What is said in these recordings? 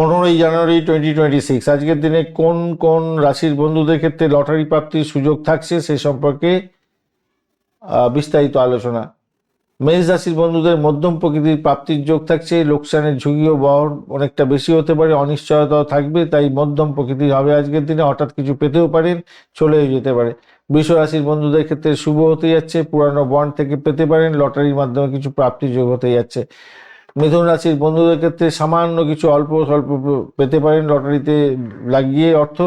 পনেরোই January twenty twenty six আজকের দিনে কোন কোন রাশির বন্ধুদের ক্ষেত্রে লটারি প্রাপ্তির সুযোগ থাকছে সে সম্পর্কে বিস্তারিত আলোচনা। মেষ রাশির বন্ধুদের মধ্যম প্রকৃতির প্রাপ্তির যোগ থাকছে, লোকসানের ঝুঁকিও বহর অনেকটা বেশি হতে পারে, অনিশ্চয়তাও থাকবে, তাই মধ্যম প্রকৃতির হবে আজকের দিনে, হঠাৎ কিছু পেতেও পারেন, চলেও যেতে পারে। বৃষ রাশির বন্ধুদের ক্ষেত্রে শুভ হতে যাচ্ছে, পুরানো বন্ড থেকে পেতে পারেন, লটারির মাধ্যমে কিছু প্রাপ্তির যোগ হতে যাচ্ছে। মিথুন রাশির বন্ধুদের ক্ষেত্রে সামান্য কিছু অল্প স্বল্প পেতে পারেন লটারিতে লাগিয়ে অর্থ।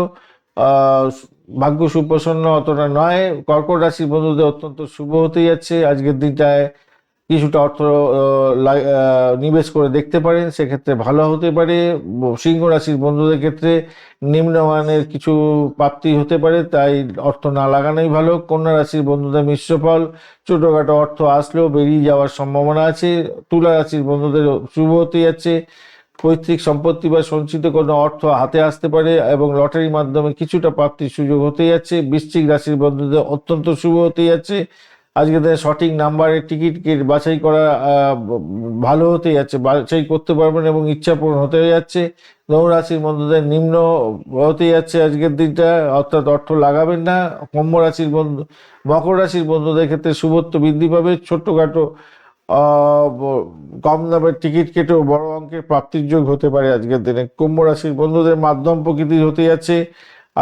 ভাগ্য সুপ্রসন্ন অতটা নয়। কর্কট রাশির বন্ধুদের অত্যন্ত শুভ হতে যাচ্ছে। আজকের দিনটায় কিছুটা অর্থ নিবেশ করে দেখতে পারেন সেক্ষেত্রে ভালো হতে পারে। সিংহ রাশির বন্ধুদের ক্ষেত্রে নিম্নমানের কিছু প্রাপ্তি হতে পারে, তাই অর্থ না লাগানোই ভালো। কন্যা রাশির বন্ধুদের মিশ্র ফল, ছোটোখাটো অর্থ আসলেও বেরিয়ে যাওয়ার সম্ভাবনা আছে। তুলা রাশির বন্ধুদের শুভ হতে যাচ্ছে। পৈতৃক সম্পত্তি বা সঞ্চিত কোনো অর্থ হাতে আসতে পারে এবং লটারির মাধ্যমে কিছুটা প্রাপ্তির সুযোগ হতে যাচ্ছে। বৃশ্চিক রাশির বন্ধুদের অত্যন্ত শুভ হতে যাচ্ছে। আজকে দিনে সঠিক নাম্বারের টিকিট বাছাই করা ভালো হতে যাচ্ছে, বাছাই করতে পারবেন এবং ইচ্ছা পূরণ হতে যাচ্ছে। ধনু রাশির বন্ধুদের নিম্ন হতে যাচ্ছে আজকের দিনটা, অর্থাৎ অর্থ লাগাবেন না। কম্য রাশির বন্ধু, মকর রাশির বন্ধুদের ক্ষেত্রে শুভত্ব বৃদ্ধি পাবে। ছোট্টখাটো কম দামের টিকিট কেটেও বড় অঙ্কের প্রাপ্তির যোগ হতে পারে আজকের দিনে। কুম্ভ রাশির বন্ধুদের মাধ্যম প্রকৃতির হতে যাচ্ছে।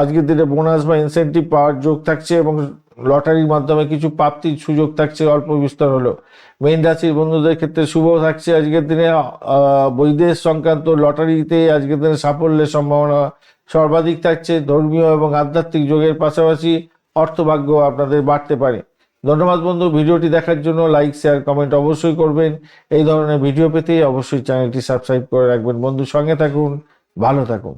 আজকের দিনে বোনাস বা ইনসেন্টিভ পাওয়ার যোগ থাকছে এবং লটারির মাধ্যমে কিছু প্রাপ্তির সুযোগ থাকছে, অল্প বিস্তর হলো মেন রাশির বন্ধুদের ক্ষেত্রে শুভ থাকছে আজকের দিনে। বৈদেশ সংক্রান্ত লটারিতে আজকের দিনে সাফল্যের সম্ভাবনা সর্বাধিক থাকছে। ধর্মীয় এবং আধ্যাত্মিক যোগের পাশাপাশি অর্থভাগ্য আপনাদের বাড়তে পারে। ধন্যবাদ বন্ধু, ভিডিওটি দেখার জন্য লাইক, শেয়ার, কমেন্ট অবশ্যই করবেন। এই ধরনের ভিডিও পেতে অবশ্যই চ্যানেলটি সাবস্ক্রাইব করে রাখবেন। বন্ধু, সঙ্গে থাকুন, ভালো থাকুন।